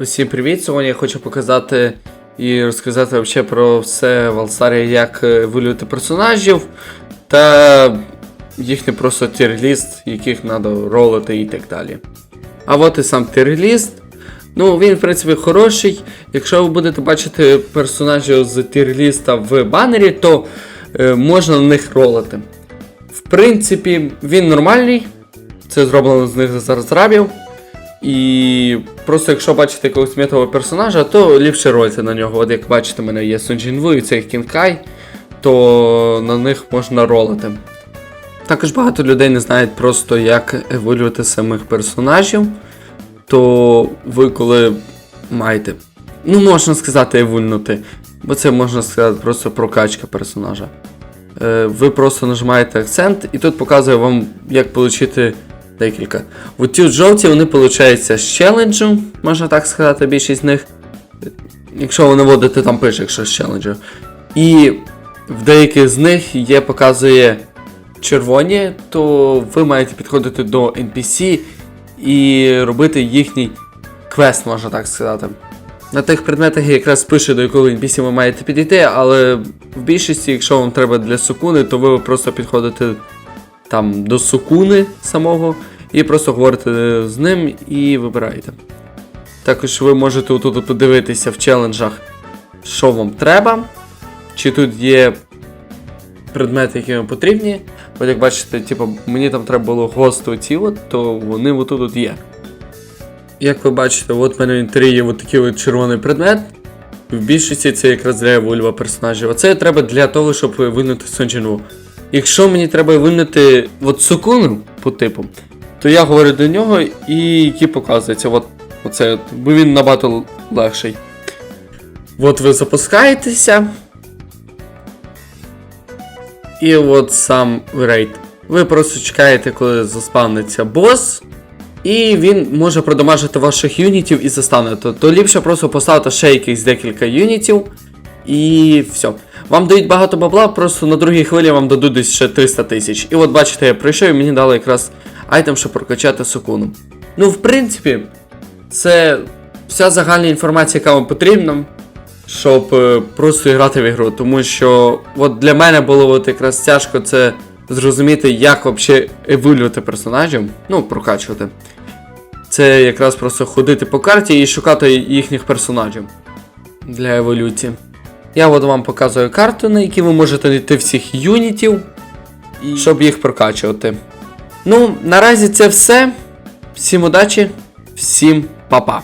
Усім привіт! Сьогодні я хочу показати і розказати вообще про все в Алсарі, як е, вилювати персонажів та їхній просто тір-ліст, яких треба ролити і так далі. А от і сам тір-ліст. Ну, він, в принципі, хороший. Якщо ви будете бачити персонажів з тір-ліста в банері, то е, можна на них ролити. В принципі, він нормальний. Це зроблено з них за розрабів. І просто якщо бачите якогось метового персонажа, то ліпше рольте на нього. От як бачите, в мене є Сунджінву і цей Кінкай, то на них можна ролити. Також багато людей не знають просто як еволювати самих персонажів. То ви коли маєте, ну можна сказати, евульнути, бо це можна сказати просто прокачка персонажа. Е, ви просто нажимаєте акцент і тут показує вам, як отримати декілька. От ті жовті, вони получаються з челенджу, можна так сказати, більшість з них. Якщо ви наводите, там пише, якщо з челенджу. І в деяких з них є, показує червоні, то ви маєте підходити до NPC і робити їхній квест, можна так сказати. На тих предметах якраз пише, до якого NPC ви маєте підійти, але в більшості, якщо вам треба для сукуни, то ви просто підходите там до сукуни самого і просто говорите з ним і вибираєте. Також ви можете тут подивитися в челенджах, що вам треба, чи тут є предмети, які вам потрібні. От як бачите, типу, мені там треба було ці от, то вони отут от є. Як ви бачите, от в мене в інвентарі є от такий от червоний предмет. В більшості це якраз для вольва персонажів. Оце треба для того, щоб винути Сонджину. Якщо мені треба винути от Сукуну по типу, то я говорю до нього і який показується. От, оце, бо він набагато легший. От ви запускаєтеся. І от сам рейд. Ви просто чекаєте, коли заспавниться бос. І він може продамажити ваших юнітів і застане. То, то ліпше просто поставити ще якихось декілька юнітів. І все. Вам дають багато бабла, просто на другій хвилі вам дадуть десь ще 300 тисяч. І от бачите, я прийшов і мені дали якраз айтем, щоб прокачати сукуну. Ну, в принципі, це вся загальна інформація, яка вам потрібна, щоб е, просто грати в ігру. Тому що от для мене було от якраз тяжко це зрозуміти, як взагалі еволювати персонажів, ну, прокачувати. Це якраз просто ходити по карті і шукати їхніх персонажів для еволюції. Я от вам показую карту, на якій ви можете знайти всіх юнітів, щоб їх прокачувати. Ну, наразі це все. Всім удачі, всім па-па.